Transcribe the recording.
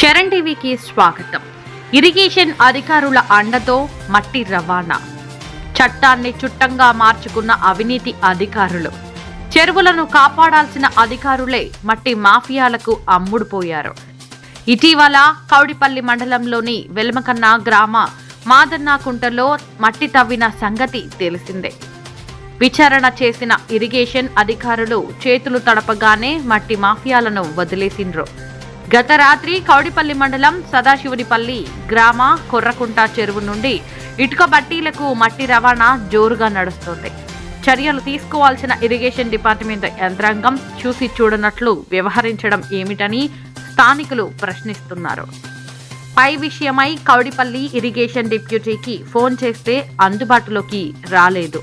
చరణ్ టీవీకి స్వాగతం. ఇరిగేషన్ అధికారుల అండతో మట్టి రవాణా. చట్టాన్ని చుట్టంగా మార్చుకున్న అవినీతి అధికారులు. చెరువులను కాపాడాల్సిన అధికారులే మట్టి మాఫియాలకు అమ్ముడుపోయారు. ఇటీవల కౌడిపల్లి మండలంలోని వెల్మకన్న గ్రామ మాదన్నాకుంటలో మట్టి తవ్విన సంగతి తెలిసిందే. విచారణ చేసిన ఇరిగేషన్ అధికారులు చేతులు తడపగానే మట్టి మాఫియాలను వదిలేసిండ్రు. గత రాత్రి కౌడిపల్లి మండలం సదాశివునిపల్లి గ్రామ కొర్రకుంట చెరువు నుండి ఇటుక బట్టీలకు మట్టి రవాణా జోరుగా నడుస్తోంది. చర్యలు తీసుకోవాల్సిన ఇరిగేషన్ డిపార్ట్మెంట్ యంత్రాంగం చూసి చూడనట్లు వ్యవహరించడం ఏమిటని స్థానికులు ప్రశ్నిస్తున్నారు. పై విషయమై కౌడిపల్లి ఇరిగేషన్ డిప్యూటీకి ఫోన్ చేస్తే అందుబాటులోకి రాలేదు.